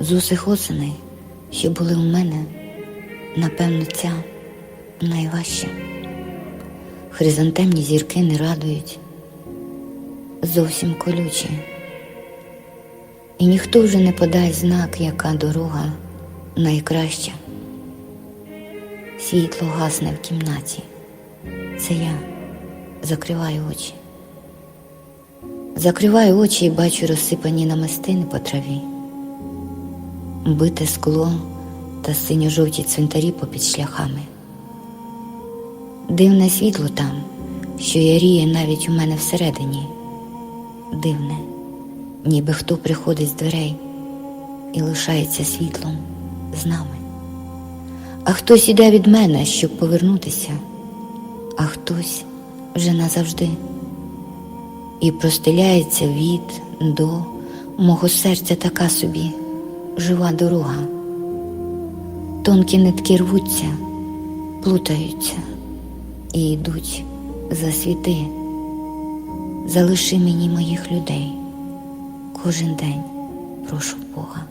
З усіх осеней, що були у мене, напевно, ця найважча. Хризантемні зірки не радують, зовсім колючі. І ніхто вже не подасть знак, яка дорога найкраща. Світло гасне в кімнаті. Це я закриваю очі. Закриваю очі і бачу розсипані намистини по траві, бите скло та синьо-жовті цвинтарі попід шляхами. Дивне світло там, що яріє навіть у мене всередині. Дивне, ніби хто приходить з дверей і лишається світлом з нами. А хтось іде від мене, щоб повернутися, а хтось вже назавжди і простеляється від до мого серця така собі жива дорога. Тонкі нитки рвуться, плутаються і йдуть за світи. Залиши мені моїх людей. Кожен день прошу Бога.